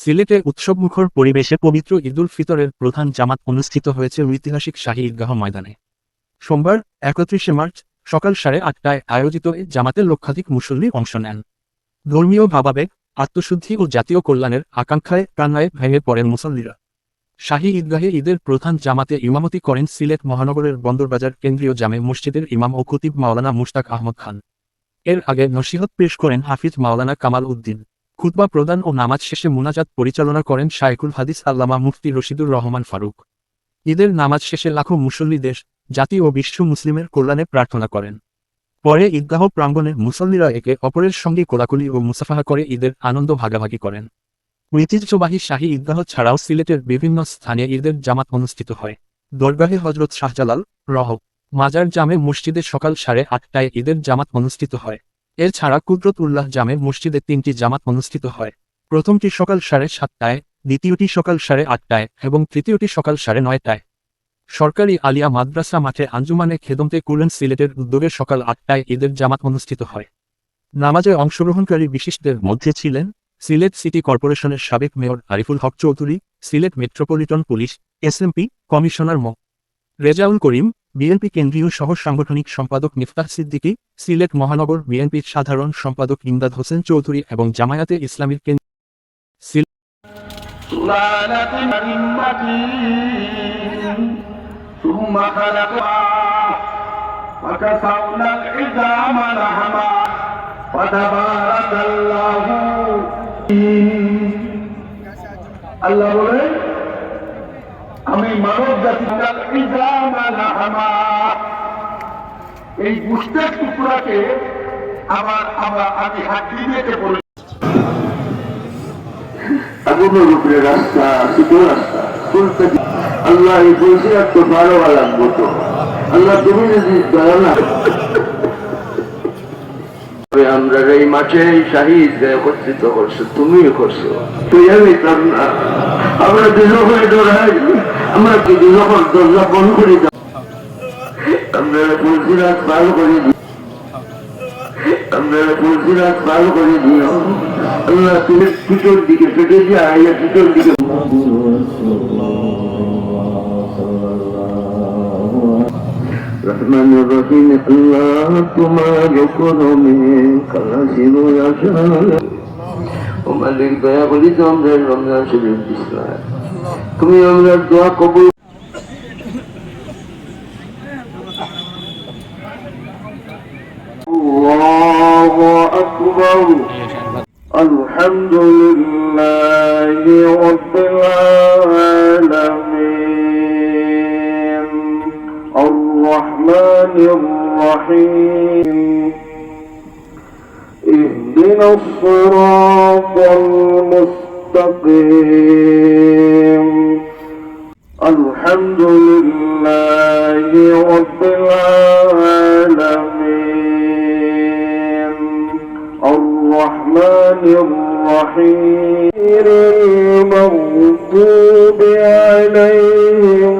সিলেটে উৎসবমুখর পরিবেশে পবিত্র ঈদুল ফিতরের প্রধান জামাত অনুষ্ঠিত হয়েছে ঐতিহাসিক শাহী ঈদগাহ ময়দানে। সোমবার, একত্রিশে মার্চ, সকাল সাড়ে আটটায় আয়োজিত এই জামাতে লক্ষাধিক মুসল্লি অংশ নেন। ধর্মীয় ভাবাবেগ, আত্মশুদ্ধি ও জাতীয় কল্যাণের আকাঙ্ক্ষায় প্রাণায় ভেঙে পড়েন মুসল্লিরা। শাহী ঈদগাহে ঈদের প্রধান জামাতে ইমামতি করেন সিলেট মহানগরের বন্দরবাজার কেন্দ্রীয় জামে মসজিদের ইমাম ও খতিব মাওলানা মুশতাক আহমদ খান। এর আগে নসিহত পেশ করেন হাফিজ মাওলানা কামাল উদ্দিন। খুতবা প্রদান ও নামাজ শেষে মুনাজাত পরিচালনা করেন শায়কুল হাদিস আল্লামা মুফতি রশিদুর রহমান ফারুক। ঈদের নামাজ শেষে লাখো মুসল্লি দেশ, জাতি ও বিশ্ব মুসলিমের কল্যাণে প্রার্থনা করেন। পরে ঈদগাহ প্রাঙ্গণে মুসল্লিরা একে অপরের সঙ্গে কোলাকুলি ও মুসাফাহা করে ঈদের আনন্দ ভাগাভাগি করেন। ঐতিহ্যবাহী শাহী ঈদগাহ ছাড়াও সিলেটের বিভিন্ন স্থানে ঈদের জামাত অনুষ্ঠিত হয়। দরগাহে হজরত শাহজালাল রহ, মাজার জামে মসজিদে সকাল সাড়ে আটটায় ঈদের জামাত অনুষ্ঠিত হয়। এছাড়া কুদরত উল্লাহ জামে মসজিদে তিনটি জামাত অনুষ্ঠিত হয়। প্রথমটি সকাল সাড়ে সাতটায়, দ্বিতীয়টি সকাল সাড়ে আটটায় এবং তৃতীয়টি সকাল সাড়ে নয়টায়। সরকারি আলিয়া মাদ্রাসা মাঠে আঞ্জুমানে খেদমতে কুরেন সিলেটের উদ্যোগে সকাল আটটায় ঈদের জামাত অনুষ্ঠিত হয়। নামাজে অংশগ্রহণকারী বিশিষ্টদের মধ্যে ছিলেন সিলেট সিটি কর্পোরেশনের সাবেক mayor Ariful Haque Chowdhury, Sylhet metropolitan police SMP commissioner মো রেজাউল করিম, বিএনপি কেন্দ্রীয় সহ সাংগঠনিক সম্পাদক মিফতাহ সিদ্দিকী, সিলেট মহানগর বিএনপির সাধারণ সম্পাদক ইমদাদ হোসেন চৌধুরী এবং জামায়াতে ইসলামীর আল্লাহ বলে আমি মানব জাতি এই গুষ্টের টুকরাকে আবার আমরা আমি হাড্ডি দিতে বলি। রাস্তা আল্লাহ আল্লাহ তুমি যদি দয়া না। তবে আমরা এই মাঠে এই শাহিদ একত্রিত করছ, তুমিও করছ। তুই আমি না। আমরা দুজন আমরা দুজন দরজা করে দাও। পার করে দিই। পার করে তুমি দিকে পেটে দিয়ে দিকে। রহমান রহিম আল্লাহ তোমার করমে খালাসির আশা ও মালিক দয়া করি তো আমরা রমজান শরীফ দিছিলাম তুমি আমরা দোয়া কবুল الله أكبر الحمد الرحيم. اهدنا الصراط المستقيم. الحمد لله رب العالمين. الرحمن الرحيم. المغضوب عليهم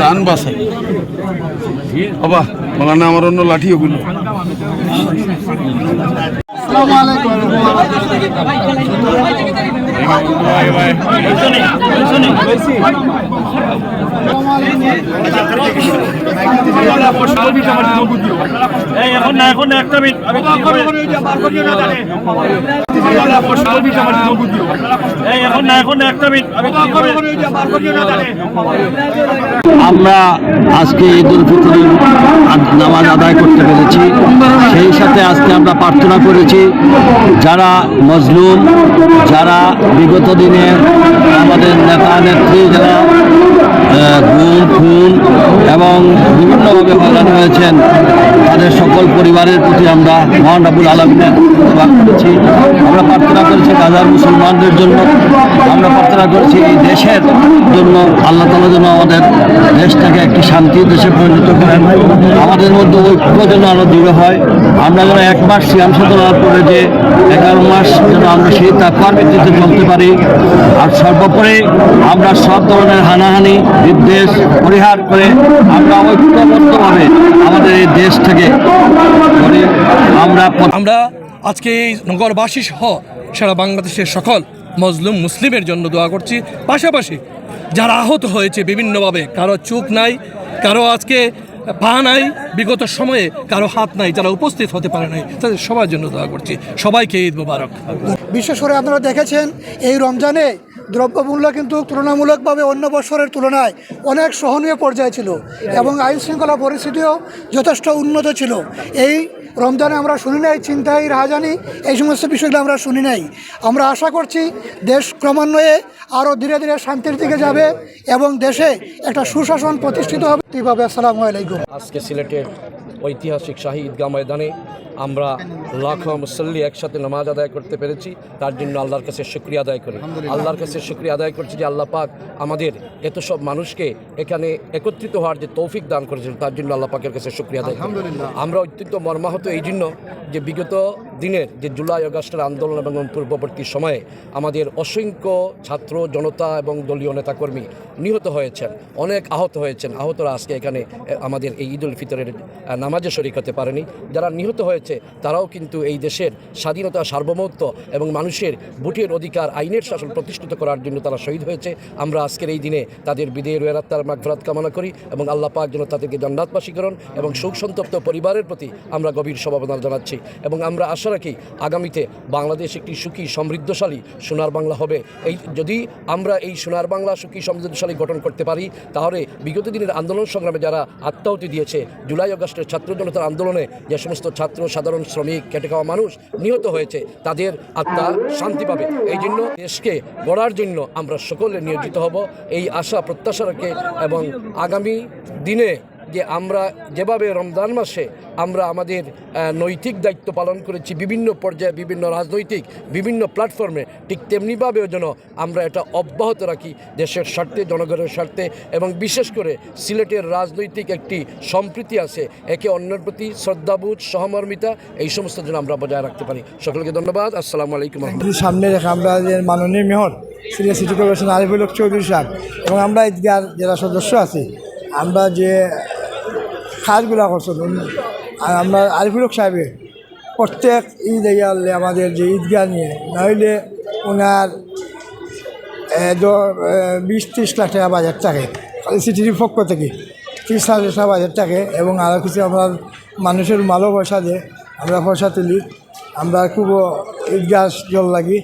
জান বাসাই বাবা আমার অন্য লাঠি ওগুলো আসসালামু না এখন না এখন একটা মিনিট আমরা আজকে ঈদ উল ফিতরের নামাজ আদায় করতে পেরেছি। সেই সাথে আজকে আমরা প্রার্থনা করেছি, যারা মজলুম, যারা বিগত দিনে আমাদের নেতা নেত্রী যারা গুম, খুন এবং বিভিন্নভাবে হয়রান হয়েছেন তাদের সকল পরিবারের প্রতি আমরা মহান আবুল দোয়া করেছি। আমরা প্রার্থনা করেছি গাজার মুসলমানদের জন্য। আমরা প্রার্থনা করেছি এই দেশের জন্য, আল্লাহ তালা যেন আমাদের দেশটাকে একটি শান্তির দেশে পরিণত করেন। আমাদের মধ্যে ঐক্য যেন আরও দৃঢ় হয়। আমরা যেন এক মাস সিয়াম সাধনার পরে যে এগারো মাস যেন আমরা সেই তাকুয়ার ভিত্তিতে চলতে পারি। আর সর্বোপরি আমরা সব ধরনের হানাহানি, বিদ্বেষ পরিহার করে আমরা আমাদের এই দেশটাকে করে আমরা আমরা আজকে এই নগরবাসী সহ সারা বাংলাদেশের সকল মজলুম মুসলিমের জন্য দোয়া করছি। পাশাপাশি যারা আহত হয়েছে বিভিন্নভাবে কারও চোখ নাই কারও আজকে পা নাই বিগত সময়ে কারও হাত নাই যারা উপস্থিত হতে পারে নাই তাদের সবার জন্য দোয়া করছি। সবাইকে ঈদ মুবারক। বিশেষ করে আপনারা দেখেছেন এই রমজানে দ্রব্যমূল্য কিন্তু তুলনামূলকভাবে অন্য বছরের তুলনায় অনেক সহনীয় পর্যায়ে ছিল এবং আইন শৃঙ্খলা পরিস্থিতিও যথেষ্ট উন্নত ছিল। এই রমজানে আমরা শুনি নাই চিন্তাই রাহাজানি এই সমস্ত বিষয়গুলো আমরা শুনি নাই। আমরা আশা করছি দেশ ক্রমান্বয়ে আরও ধীরে ধীরে শান্তির দিকে যাবে এবং দেশে একটা সুশাসন প্রতিষ্ঠিত হবে। এইভাবে আসসালামু আলাইকুম। আজকে সিলেটের ঐতিহাসিক শাহী ঈদগাহ ময়দানে আমরা লাখো মুসল্লি একসাথে নামাজ আদায় করতে পেরেছি তার জন্য আল্লাহর কাছে শুক্রিয়া আদায় করি। আল্লাহর কাছে শুক্রিয়া আদায় করছি যে আল্লাহ পাক আমাদের এত সব মানুষকে এখানে একত্রিত হওয়ার যে তৌফিক দান করেছেন তার জন্য আল্লাহ পাকের কাছে শুক্রিয়া আদায় করি। আমরা অত্যন্ত মর্মাহত এই জন্য যে বিগত দিনের যে জুলাই আগস্টের আন্দোলন এবং পূর্ববর্তী সময়ে আমাদের অসংখ্য ছাত্র জনতা এবং দলীয় নেতাকর্মী নিহত হয়েছেন অনেক আহত হয়েছেন। আহতরা আজকে এখানে আমাদের এই ঈদ উল ফিতরের নামাজে শরিক হতে পারেনি। যারা নিহত হয়েছে তারাও কিন্তু এই দেশের স্বাধীনতা, সার্বভৌমত্ব এবং মানুষের ভোটের অধিকার, আইনের শাসন প্রতিষ্ঠিত করার জন্য তারা শহীদ হয়েছে। আমরা আজকের এই দিনে তাদের বিদেয় রোয়াত্তার মাগফরাত কামনা করি এবং আল্লাহ পাক যেন তাদেরকে জান্নাতবাসী করুন এবং শোক সন্তপ্ত পরিবারের প্রতি আমরা গভীর সমবেদনা জানাচ্ছি এবং আমরা আশা রাখি আগামীতে বাংলাদেশ একটি সুখী, সমৃদ্ধশালী, সোনার বাংলা হবে। এই যদি আমরা এই সোনার বাংলা, সুখী, সমৃদ্ধশালী গঠন করতে পারি, তাহলে বিগত দিনের আন্দোলন সংগ্রামে যারা আত্মাহতি দিয়েছে, জুলাই আগস্টের ছাত্র জনতার আন্দোলনে যে সমস্ত ছাত্র সাধারণ শ্রমিক কেটে খাওয়া মানুষ নিহত হয়েছে। তাদের আত্মা শান্তি পাবে। এই জন্য দেশকে গড়ার জন্য আমরা সকলে নিয়োজিত হব। এই আশা, প্রত্যাশা রাখে এবং আগামী দিনে যে আমরা যেভাবে রমজান মাসে আমরা আমাদের নৈতিক দায়িত্ব পালন করেছি, বিভিন্ন পর্যায়ে বিভিন্ন রাজনৈতিক, বিভিন্ন প্ল্যাটফর্মে ঠিক তেমনিভাবেও যেন আমরা এটা অব্যাহত রাখি দেশের স্বার্থে, জনগণের স্বার্থে এবং বিশেষ করে সিলেটের রাজনৈতিক একটি সম্প্রীতি আছে। একে অন্যের প্রতি শ্রদ্ধাবোধ, সহমর্মিতা, এই সমস্ত যেন আমরা বজায় রাখতে পারি। সকলকে ধন্যবাদ। আসসালামু আলাইকুম সামনে রেখে আমরা মাননীয় মেয়র, সিরিয়া সিটি কর্পোরেশন আরিফুল চৌধুরী সাহেব, এবং আমরা ঈদগার যারা সদস্য আছি, আমরা যে কাজগুলো করছেন আর আমরা আরিফুল হক সাহেবের প্রত্যেক ঈদ ইয়ালে আমাদের যে ঈদগাহ নিয়ে, নইলে ওনার বিশ, ত্রিশ লাখ টাকা বাজার থাকে। সিটির পক্ষ থেকে ত্রিশ লাখ টাকা বাজার থাকে এবং আরও কিছু আমরা মানুষের মালও পয়সা দিয়ে আমরা পয়সা তুলি। আমরা খুব ঈদগাহ জল লাগি।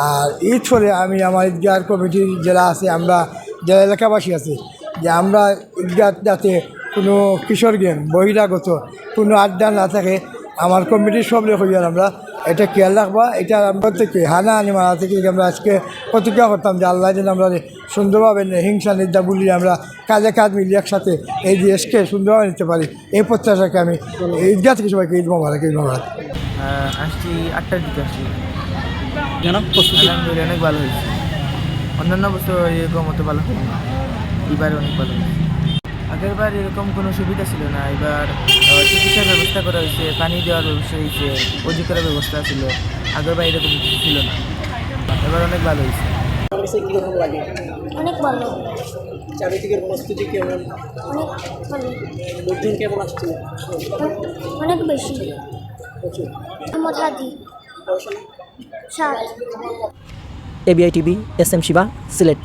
আর ঈদ করে আমি আমার ঈদগাহ কমিটির যারা আছে, আমরা, যারা এলাকাবাসী আছে, যে আমরা ঈদগাহ যাতে কোনো কিশোর গেম বহিরাগত কোনো আড্ডা না থাকে। আমার কমিটির সব লোক হইয়ার আমরা এটা খেয়াল রাখবা। এটা আমরা থেকে হানা আনি মারা থেকে আমরা আজকে প্রতিজ্ঞা করতাম যে আল্লাহ যেন আমরা সুন্দরভাবে হিংসা নির্দা বলি আমরা কাজে কাজ মিলি একসাথে এই দেশকে সুন্দরভাবে নিতে পারি। এই প্রত্যাশাকে আমি ঈদগাহ থেকে সবাইকে ঈদ মোবারক ঈদ মোবারক। আসছি আটটার দিকে আসছি। আলহামদুলিল্লাহ অনেক ভালো হয়েছে। অন্যান্য বছর এরকম অত ভালো হয়নি। এবার অনেক ভালো হয়েছে। আগের বার এরকম কোনো সুবিধা ছিল না। এবার চিকিৎসার ব্যবস্থা করা হয়েছে পানি দেওয়ার ব্যবস্থা হয়েছে অজু করার ব্যবস্থা ছিল। আগের বার এরকম কিছু ছিল না। এবার অনেক ভালো হয়েছে। অনেক ভালো। চারিদিকের পরিস্থিতি কেমন? অনেক লোকজন কেমন আসছে? অনেক বেশি। মোহাম্মদ হাদি সাত ABI TV S M Shiba Sylhet.